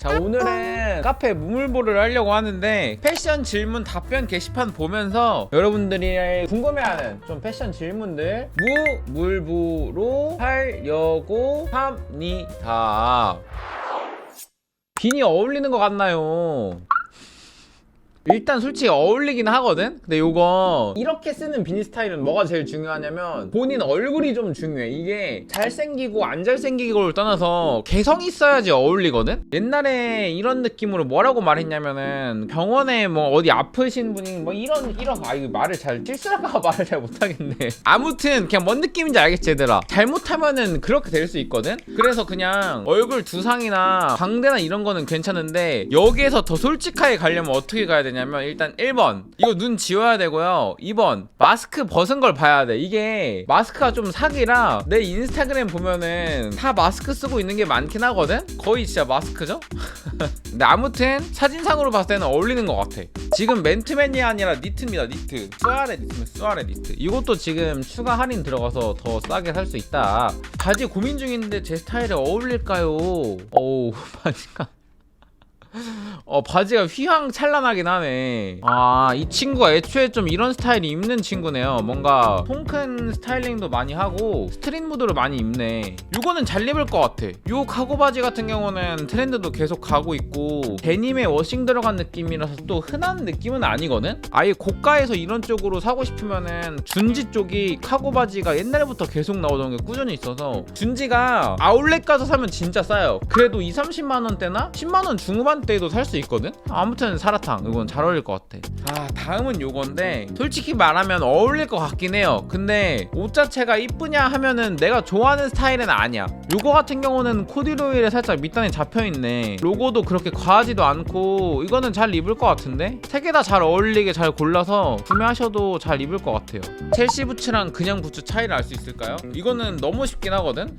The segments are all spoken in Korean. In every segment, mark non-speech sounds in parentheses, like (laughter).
자 오늘은 카페 무물보를 하려고 하는데 패션 질문 답변 게시판 보면서 여러분들이 궁금해하는 좀 패션 질문들 무물보로 하려고 합니다 빈이 어울리는 것 같나요? 일단 솔직히 어울리긴 하거든? 근데 요거 이렇게 쓰는 비니 스타일은 뭐가 제일 중요하냐면 본인 얼굴이 좀 중요해 이게 잘생기고 안 잘생기고를 떠나서 개성 있어야지 어울리거든? 옛날에 이런 느낌으로 뭐라고 말했냐면은 병원에 뭐 어디 아프신 분이 뭐 이런 이런 아 이거 말을 잘 찔쓸할까 (laughs) 말을 잘 못하겠네 아무튼 그냥 뭔 느낌인지 알겠지 얘들아 잘못하면은 그렇게 될 수 있거든? 그래서 그냥 얼굴 두상이나 광대나 이런 거는 괜찮은데 여기에서 더 솔직하게 가려면 어떻게 가야 되냐 면 일단 1번. 이거 눈 지워야 되고요. 2번. 마스크 벗은 걸 봐야 돼. 이게 마스크가 좀 사기라 내 인스타그램 보면은 다 마스크 쓰고 있는 게 많긴 하거든? 거의 진짜 마스크죠? (laughs) 근데 아무튼 사진상으로 봤을 때는 어울리는 것 같아. 지금 맨투맨이 아니라 니트입니다 니트. 쏘아레 니트면 쏘아레 니트. 이것도 지금 추가 할인 들어가서 더 싸게 살 수 있다. 바지 고민 중인데 제 스타일에 어울릴까요? 어우 (laughs) 바지가 (laughs) 어 바지가 휘황 찬란하긴 하네. 아 이 친구가 애초에 좀 이런 스타일이 입는 친구네요. 뭔가 통큰 스타일링도 많이 하고 스트릿 무드를 많이 입네. 이거는 잘 입을 것 같아. 요 카고 바지 같은 경우는 트렌드도 계속 가고 있고 데님에 워싱 들어간 느낌이라서 또 흔한 느낌은 아니거든? 아예 고가에서 이런 쪽으로 사고 싶으면은 준지 쪽이 카고 바지가 옛날부터 계속 나오던 게 꾸준히 있어서 준지가 아울렛 가서 사면 진짜 싸요. 그래도 2, 30만 원대나 10만 원 중후반 대에도 살 수 있거든? 아무튼 사라탕 이건 잘 어울릴 것 같아. 아 다음은 요건데 솔직히 말하면 어울릴 것 같긴 해요. 근데 옷 자체가 이쁘냐 하면은 내가 좋아하는 스타일은 아니야. 요거 같은 경우는 코디로일에 살짝 밑단에 잡혀있네. 로고도 그렇게 과하지도 않고 이거는 잘 입을 것 같은데? 세 개 다 잘 어울리게 잘 골라서 구매하셔도 잘 입을 것 같아요. 첼시 부츠랑 그냥 부츠 차이를 알 수 있을까요? 이거는 너무 쉽긴 하거든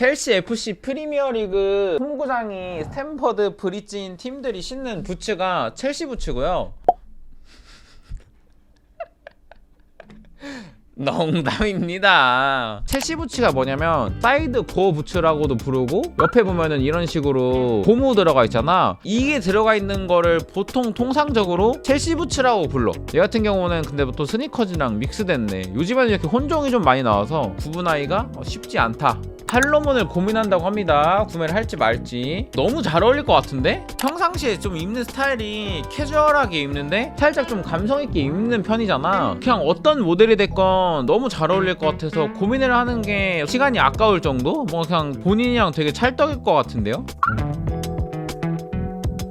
첼시 FC 프리미어리그 홈구장이 스탠퍼드 브리지인 팀들이 신는 부츠가 첼시 부츠고요. (laughs) 농담입니다. 첼시 부츠가 뭐냐면 사이드 고어 부츠라고도 부르고 옆에 보면은 이런 식으로 고무 들어가 있잖아. 이게 들어가 있는 거를 보통 통상적으로 첼시 부츠라고 불러. 얘 같은 경우는 근데 또 스니커즈랑 믹스됐네. 요즘에는 이렇게 혼종이 좀 많이 나와서 구분하기가 쉽지 않다. 팔로몬을 고민한다고 합니다. 구매를 할지 말지. 너무 잘 어울릴 것 같은데? 평상시에 좀 입는 스타일이 캐주얼하게 입는데 살짝 좀 감성 있게 입는 편이잖아. 그냥 어떤 모델이 됐건 너무 잘 어울릴 것 같아서 고민을 하는 게 시간이 아까울 정도? 뭐 그냥 본인이랑 되게 찰떡일 것 같은데요?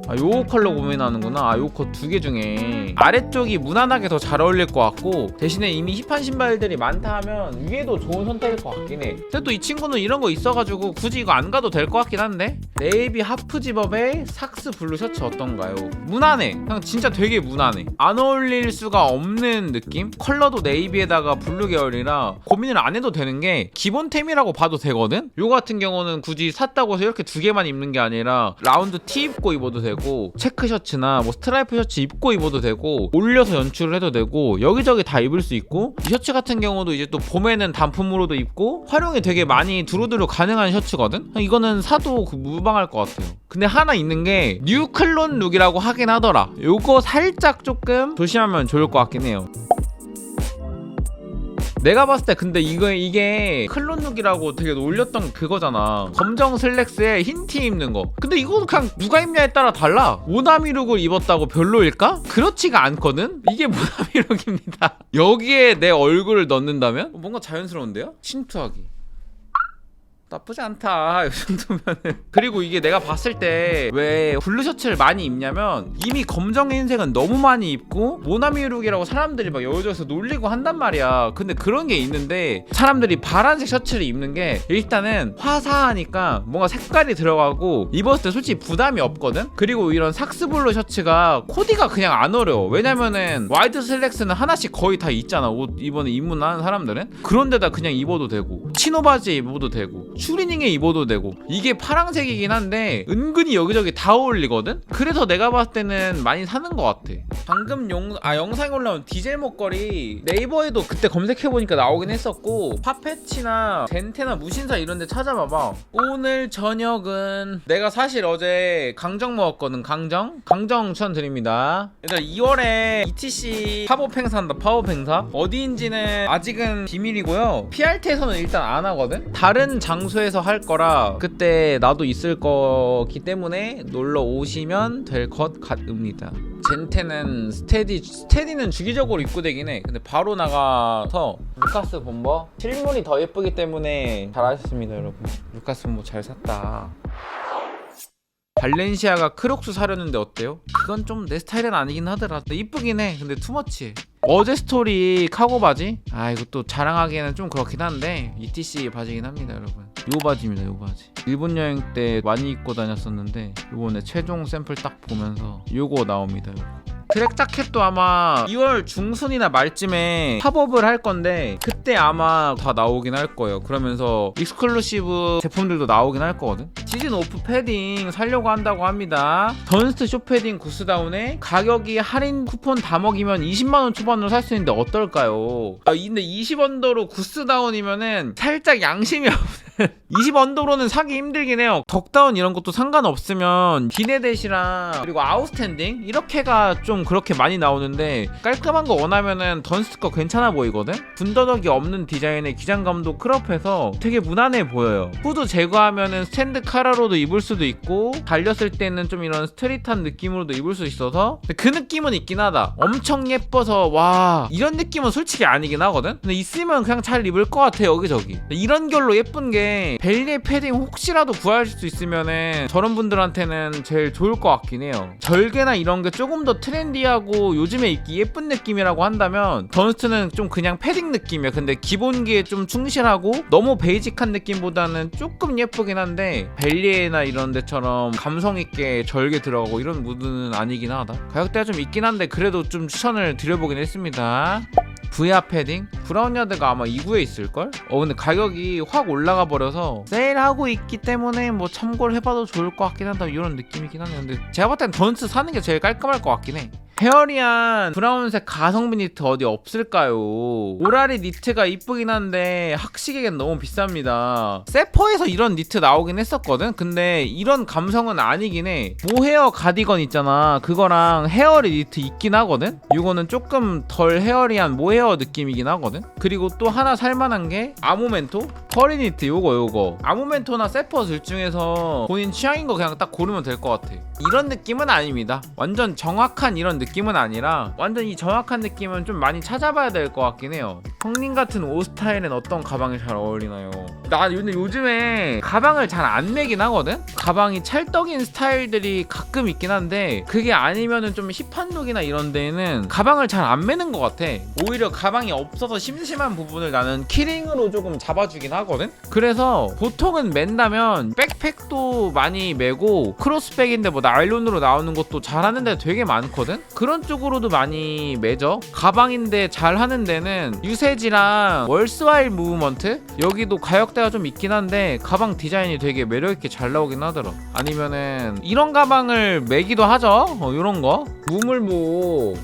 아, 요 컬러 고민하는구나. 아, 요컷두 개 중에 아래쪽이 무난하게 더 잘 어울릴 것 같고 대신에 이미 힙한 신발들이 많다 하면 위에도 좋은 선택일 것 같긴 해. 근데 또 이 친구는 이런 거 있어가지고 굳이 이거 안 가도 될 것 같긴 한데 네이비 하프 집업에 삭스 블루 셔츠 어떤가요? 무난해. 그냥 진짜 되게 무난해. 안 어울릴 수가 없는 느낌? 컬러도 네이비에다가 블루 계열이라 고민을 안 해도 되는 게 기본템이라고 봐도 되거든? 요 같은 경우는 굳이 샀다고 해서 이렇게 두 개만 입는 게 아니라 라운드 티 입고 입어도 되고 체크 셔츠나 뭐 스트라이프 셔츠 입고 입어도 되고 올려서 연출을 해도 되고 여기저기 다 입을 수 있고 이 셔츠 같은 경우도 이제 또 봄에는 단품으로도 입고 활용이 되게 많이 두루두루 가능한 셔츠거든? 이거는 사도 그 무방할 것 같아요. 근데 하나 있는 게 뉴클론 룩이라고 하긴 하더라. 요거 살짝 조금 조심하면 좋을 것 같긴 해요 내가 봤을 때 근데 이거 이게 클론룩이라고 되게 놀렸던 그거잖아. 검정 슬랙스에 흰 티 입는 거. 근데 이거 그냥 누가 입냐에 따라 달라. 오나미 룩을 입었다고 별로일까? 그렇지가 않거든? 이게 (laughs) 모나미 룩입니다. 여기에 내 얼굴을 넣는다면? 뭔가 자연스러운데요? 침투하기 나쁘지 않다 (laughs) 이 정도면은. 그리고 이게 내가 봤을 때 왜 블루 셔츠를 많이 입냐면 이미 검정 흰색은 너무 많이 입고 모나미 룩이라고 사람들이 막 여기저기서 놀리고 한단 말이야. 근데 그런 게 있는데 사람들이 파란색 셔츠를 입는 게 일단은 화사하니까 뭔가 색깔이 들어가고 입었을 때 솔직히 부담이 없거든? 그리고 이런 삭스블루 셔츠가 코디가 그냥 안 어려워. 왜냐면은 와이드 슬랙스는 하나씩 거의 다 있잖아. 옷 이번에 입문하는 사람들은? 그런데다 그냥 입어도 되고 치노 바지 입어도 되고 추리닝에 입어도 되고. 이게 파랑색이긴 한데 은근히 여기저기 다 어울리거든? 그래서 내가 봤을 때는 많이 사는 것 같아. 방금 영, 아, 영상에 올라온 디젤 목걸이 네이버에도 그때 검색해보니까 나오긴 했었고 파페치나 덴테나 무신사 이런 데 찾아봐봐. 오늘 저녁은 내가 사실 어제 강정 먹었거든 강정? 강정 추천드립니다. 일단 2월에 ETC 팝업 행사한다 팝업 행사. 어디인지는 아직은 비밀이고요. PRT에서는 일단 안 하거든? 다른 장소 에서 할 거라 그때 나도 있을 거기 때문에 놀러 오시면 될 것 같습니다 젠테는 스테디 스테디는 주기적으로 입고되긴 해 근데 바로 나가서 루카스 본버 실물이 더 예쁘기 때문에 잘하셨습니다 여러분 루카스 본버 잘 샀다 발렌시아가 크록스 사려는데 어때요? 그건 좀 내 스타일은 아니긴 하더라. 이쁘긴 해. 근데 투머치. 어제 스토리 카고 바지? 아 이것도 자랑하기에는 좀 그렇긴 한데 ETC 바지긴 합니다 여러분. 요 바지입니다 요 바지. 일본 여행 때 많이 입고 다녔었는데 요번에 최종 샘플 딱 보면서 요거 나옵니다 요거. 트랙 자켓 도 아마 2월 중순이나 말쯤에 팝업을 할 건데 그때 아마 다 나오긴 할 거예요. 그러면서 익스클루시브 제품들도 나오긴 할 거거든. 시즌 오프 패딩 살려고 한다고 합니다. 던스트 쇼 패딩 구스다운에 가격이 할인 쿠폰 다 먹이면 20만 원 초반으로 살 수 있는데 어떨까요? 아, 근데 20언더로 구스다운이면은 살짝 양심이 없는 (laughs) 20언더로는 사기 힘들긴 해요. 덕다운 이런 것도 상관없으면 비네댓이랑 그리고 아웃스탠딩 이렇게가 좀 그렇게 많이 나오는데 깔끔한 거 원하면은 던스트 거 괜찮아 보이거든? 분더덕이 없는 디자인의 기장감도 크롭해서 되게 무난해 보여요. 후드 제거하면은 스탠드 카라로도 입을 수도 있고 달렸을 때는 좀 이런 스트릿한 느낌으로도 입을 수 있어서 그 느낌은 있긴 하다. 엄청 예뻐서 와 이런 느낌은 솔직히 아니긴 하거든? 근데 있으면 그냥 잘 입을 것 같아 여기저기. 이런 결로 예쁜 게 벨리의 패딩 혹시라도 구하실 수 있으면은 저런 분들한테는 제일 좋을 것 같긴 해요. 절개나 이런 게 조금 더 트렌디하고 요즘에 입기 예쁜 느낌이라고 한다면 던스트는 좀 그냥 패딩 느낌이야. 근데 기본기에 좀 충실하고 너무 베이직한 느낌보다는 조금 예쁘긴 한데 벨리에나 이런 데처럼 감성 있게 절개 들어가고 이런 무드는 아니긴 하다. 가격대가 좀 있긴 한데 그래도 좀 추천을 드려보긴 했습니다. VR 패딩? 브라운 야드가 아마 2구에 있을걸? 어 근데 가격이 확 올라가 버려서 세일하고 있기 때문에 뭐 참고를 해봐도 좋을 것 같긴 한다 이런 느낌이긴 하네 근데 제가 봤을 땐 던스 사는 게 제일 깔끔할 것 같긴 해 헤어리한 브라운색 가성비 니트 어디 없을까요? 오라리 니트가 이쁘긴 한데 학식에겐 너무 비쌉니다. 세퍼에서 이런 니트 나오긴 했었거든? 근데 이런 감성은 아니긴 해. 모헤어 가디건 있잖아. 그거랑 헤어리 니트 있긴 하거든? 이거는 조금 덜 헤어리한 모헤어 느낌이긴 하거든? 그리고 또 하나 살만한 게 아모멘토? 허리 니트 요거 요거. 아모멘토나 세퍼 둘 중에서 본인 취향인 거 그냥 딱 고르면 될 것 같아. 이런 느낌은 아닙니다. 완전 정확한 이런 느낌은 아니라 완전 이 정확한 느낌은 좀 많이 찾아봐야 될 것 같긴 해요. 형님 같은 옷 스타일은 어떤 가방이 잘 어울리나요? 나 근데 요즘에 가방을 잘 안 매긴 하거든? 가방이 찰떡인 스타일들이 가끔 있긴 한데 그게 아니면은 좀 힙한 룩이나 이런 데는 가방을 잘 안 매는 것 같아. 오히려 가방이 없어서 심심한 부분을 나는 키링으로 조금 잡아주긴 하 거든? 그래서 보통은 맨다면 백팩도 많이 메고 크로스백인데 뭐 나일론으로 나오는 것도 잘하는 데 되게 많거든? 그런 쪽으로도 많이 매죠. 가방인데 잘하는 데는 유세지랑 월스와일 무브먼트? 여기도 가격대가 좀 있긴 한데 가방 디자인이 되게 매력있게 잘 나오긴 하더라. 아니면은 이런 가방을 매기도 하죠. 어, 이런 거. 무물무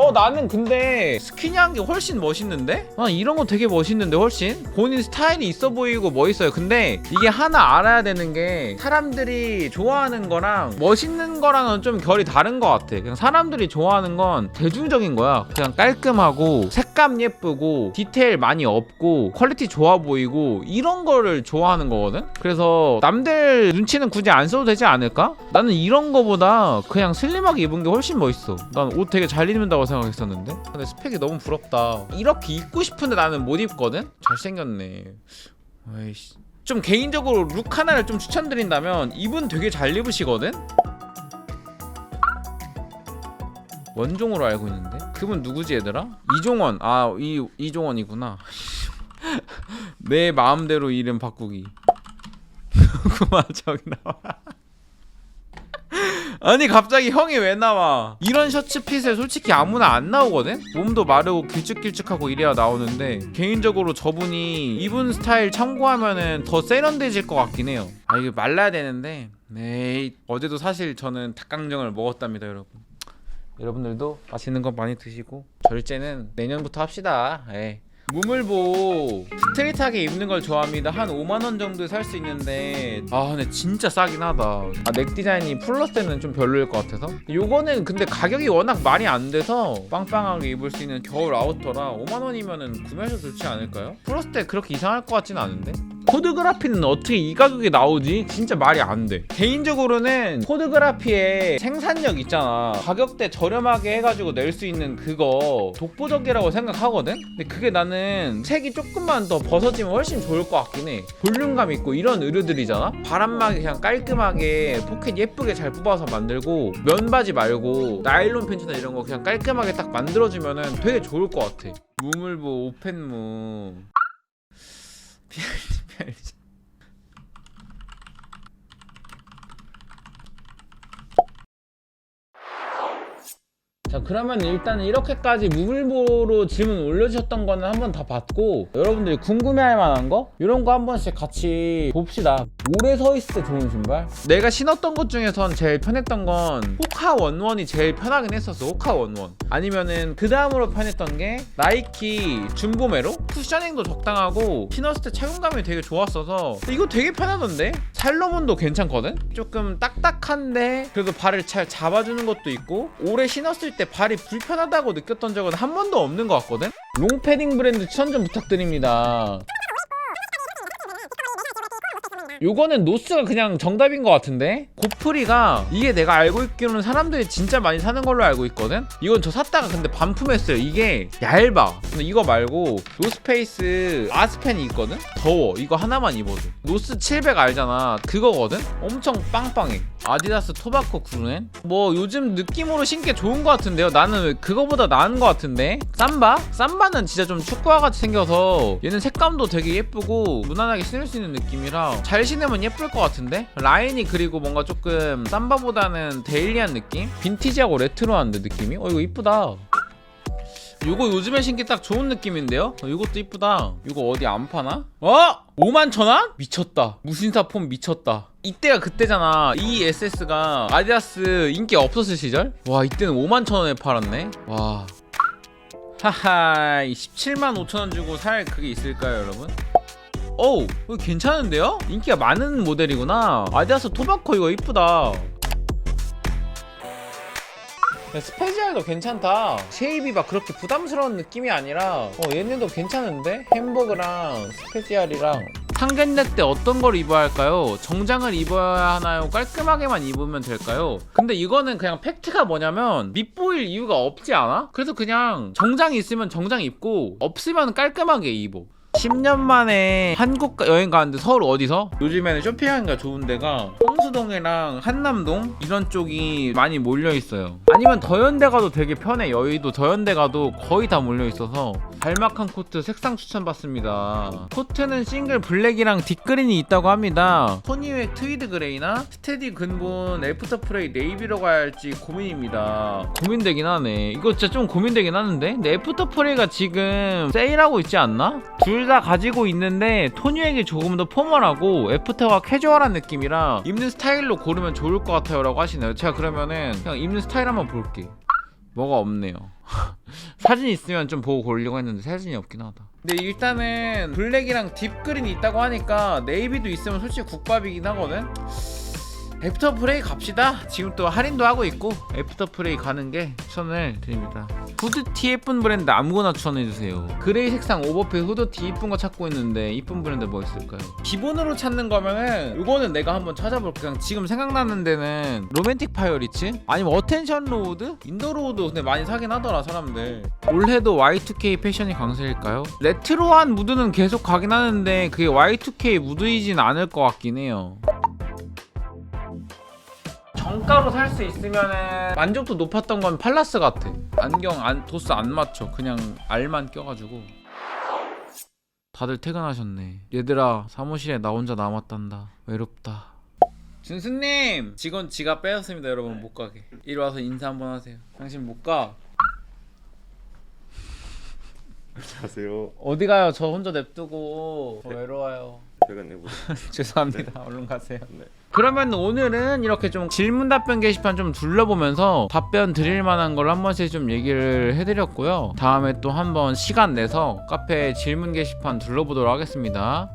어 나는 근데 스키니한 게 훨씬 멋있는데? 아 이런 거 되게 멋있는데 훨씬? 본인 스타일이 있어 보이고 멋있어요 근데 이게 하나 알아야 되는 게 사람들이 좋아하는 거랑 멋있는 거랑은 좀 결이 다른 것 같아 그냥 사람들이 좋아하는 건 대중적인 거야 그냥 깔끔하고 색감 예쁘고 디테일 많이 없고 퀄리티 좋아 보이고 이런 거를 좋아하는 거거든? 그래서 남들 눈치는 굳이 안 써도 되지 않을까? 나는 이런 거보다 그냥 슬림하게 입은 게 훨씬 멋있어 난 옷 되게 잘 입는다고 생각했었는데? 근데 스펙이 너무 부럽다. 이렇게 입고 싶은데 나는 못 입거든? 잘생겼네. 아이씨. 좀 개인적으로 룩 하나를 좀 추천드린다면 이분 되게 잘 입으시거든? 원종으로 알고 있는데? 그분 누구지 얘들아? 이종원. 아 이 이종원이구나. (laughs) 내 마음대로 이름 바꾸기. (laughs) 그만 저기 나와 아니 갑자기 형이 왜 나와? 이런 셔츠 핏에 솔직히 아무나 안 나오거든? 몸도 마르고 길쭉길쭉하고 이래야 나오는데 개인적으로 저분이 입은 스타일 참고하면은 더 세련돼질 것 같긴 해요. 아 이게 말라야 되는데. 네 어제도 사실 저는 닭강정을 먹었답니다 여러분. 여러분들도 맛있는 거 많이 드시고 절제는 내년부터 합시다. 예. 무물보 스트레이트하게 입는 걸 좋아합니다. 한 5만원 정도에 살 수 있는데. 아 근데 진짜 싸긴 하다. 아 넥 디자인이 플러스 때는 좀 별로일 것 같아서. 요거는 근데 가격이 워낙 많이 안 돼서 빵빵하게 입을 수 있는 겨울 아우터라 5만원이면은 구매하셔도 좋지 않을까요? 플러스 때 그렇게 이상할 것 같진 않은데 코드그라피는 어떻게 이 가격에 나오지? 진짜 말이 안 돼. 개인적으로는 코드그라피의 생산력 있잖아. 가격대 저렴하게 해가지고 낼 수 있는 그거 독보적이라고 생각하거든? 근데 그게 나는 색이 조금만 더 벗어지면 훨씬 좋을 것 같긴 해. 볼륨감 있고 이런 의류들이잖아? 바람막이 그냥 깔끔하게 포켓 예쁘게 잘 뽑아서 만들고 면바지 말고 나일론 팬츠나 이런 거 그냥 깔끔하게 딱 만들어주면은 되게 좋을 것 같아. 무물보 오펜무. PRG PRG 자 그러면 일단은 이렇게까지 무물보로 질문 올려주셨던 거는 한번 다 봤고 여러분들이 궁금해할 만한 거? 이런 거 한 번씩 같이 봅시다 오래 서 있을 때 좋은 신발? 내가 신었던 것 중에선 제일 편했던 건 호카 원원이 제일 편하긴 했었어 호카 원원. 아니면은 그 다음으로 편했던 게 나이키 줌보메로? 쿠셔닝도 적당하고 신었을 때 착용감이 되게 좋았어서 이거 되게 편하던데? 살로몬도 괜찮거든? 조금 딱딱한데 그래도 발을 잘 잡아주는 것도 있고 오래 신었을 때 발이 불편하다고 느꼈던 적은 한 번도 없는 것 같거든? 롱패딩 브랜드 추천 좀 부탁드립니다 요거는 노스가 그냥 정답인 것 같은데? 고프리가 이게 내가 알고 있기로는 사람들이 진짜 많이 사는 걸로 알고 있거든? 이건 저 샀다가 근데 반품했어요. 이게 얇아. 근데 이거 말고 노스페이스 아스펜이 있거든? 더워. 이거 하나만 입어도 노스 700 알잖아. 그거거든? 엄청 빵빵해. 아디다스 토바코 구렌 뭐 요즘 느낌으로 신게 좋은 것 같은데요? 나는 왜 그거보다 나은 것 같은데? 삼바? 삼바는 진짜 좀 축구화 같이 생겨서 얘는 색감도 되게 예쁘고 무난하게 신을 수 있는 느낌이라 잘 신으면 예쁠 것 같은데 라인이 그리고 뭔가 조금 삼바보다는 데일리한 느낌? 빈티지하고 레트로한 느낌이? 어 이거 이쁘다 요거 요즘에 신기 딱 좋은 느낌인데요? 어, 이것도 이쁘다. 이거 어디 안 파나? 어? 5만 천 원? 미쳤다. 무신사 폼 미쳤다. 이때가 그때잖아. 이 SS가 아디다스 인기 없었을 시절? 와, 이때는 5만 천 원에 팔았네. 와. 하하, 17만 5천 원 주고 살 그게 있을까요, 여러분? 어우, 이거 괜찮은데요? 인기가 많은 모델이구나. 아디다스 토바코 이거 이쁘다. 스페셜도 괜찮다. 쉐입이 막 그렇게 부담스러운 느낌이 아니라 어, 얘네도 괜찮은데? 햄버거랑 스페셜이랑 상견례 때 어떤 걸 입어야 할까요? 정장을 입어야 하나요? 깔끔하게만 입으면 될까요? 근데 이거는 그냥 팩트가 뭐냐면 밑보일 이유가 없지 않아? 그래서 그냥 정장 있으면 정장 입고 없으면 깔끔하게 입어. 10년 만에 한국 가- 여행 가는데 서울 어디서? 요즘에는 쇼핑하기가 좋은 데가 홍수동이랑 한남동 이런 쪽이 많이 몰려 있어요. 아니면 더현대 가도 되게 편해. 여의도 더현대 가도 거의 다 몰려 있어서 발막한 코트 색상 추천받습니다. 코트는 싱글 블랙이랑 딥그린이 있다고 합니다. 토니웨 트위드 그레이나 스테디 근본 애프터 프레이 네이비로 가야 할지 고민입니다. 고민되긴 하네. 이거 진짜 좀 고민되긴 하는데. 근데 애프터 프레이가 지금 세일하고 있지 않나? 둘다 가지고 있는데 토니에게 조금 더 포멀하고 애프터가 캐주얼한 느낌이라 입는 스타일로 고르면 좋을 것 같아요 라고 하시네요. 제가 그러면은 그냥 입는 스타일 한번 볼게. 뭐가 없네요. (laughs) 사진 있으면 좀 보고 고르려고 했는데 사진이 없긴 하다. 근데 일단은 블랙이랑 딥그린이 있다고 하니까 네이비도 있으면 솔직히 국밥이긴 하거든. 애프터 프레이 갑시다. 지금 또 할인도 하고 있고 애프터 프레이 가는 게 추천을 드립니다. 후드티 예쁜 브랜드 아무거나 추천해 주세요. 그레이 색상 오버핏 후드티 이쁜 거 찾고 있는데 이쁜 브랜드 뭐 있을까요? 기본으로 찾는 거면은 이거는 내가 한번 찾아볼게. 그냥 지금 생각나는 데는 로맨틱 파이어리츠 아니면 어텐션 로우드, 인더 로우드 근데 많이 사긴 하더라 사람들. 올해도 Y2K 패션이 강세일까요? 레트로한 무드는 계속 가긴 하는데 그게 Y2K 무드이진 않을 것 같긴 해요. 정가로 살 수 있으면은 만족도 높았던 건 팔라스 같아. 안경 안 도스 안 맞춰. 그냥 알만 껴가지고. 다들 퇴근하셨네. 얘들아 사무실에 나 혼자 남았단다. 외롭다. 준수님 직원 지갑 빼었습니다 여러분 못 가게 이리 와서 인사 한번 하세요 당신 못가 안녕하세요. 어디 가요 저 혼자 냅두고 저 외로워요 제가 내고 (laughs) 죄송합니다 얼른 가세요 네. 그러면 오늘은 이렇게 좀 질문 답변 게시판 좀 둘러보면서 답변 드릴 만한 걸 한 번씩 좀 얘기를 해드렸고요. 다음에 또 한번 시간 내서 카페 질문 게시판 둘러보도록 하겠습니다